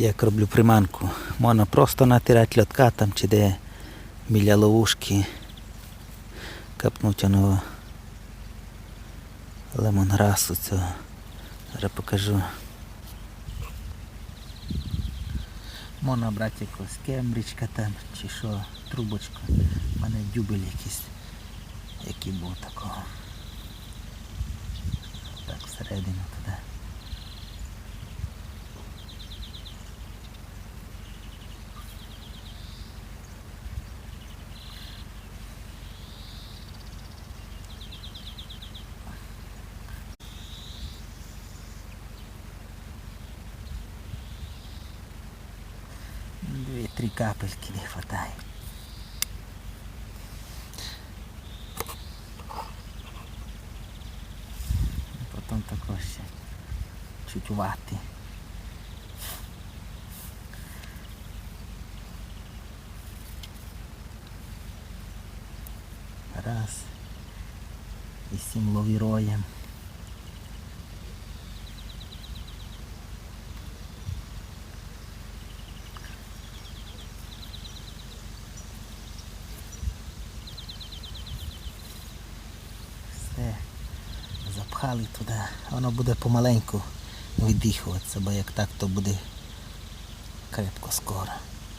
як роблю приманку. Можна просто натирати льотка там чи де біля ловушки. Капнуть воно лемонграсу цього. Зараз покажу. Можна брати якогось кембричка там чи що, трубочку. У мене дюбель якийсь, який був такого. Так, всередину туди. Дві-три капельки не хватає. Потім також ще чуть вати. Раз. І сім ловіроєм. Все. Запхали туди. Воно буде помаленьку віддихуватися, бо як так, то буде крепко скоро.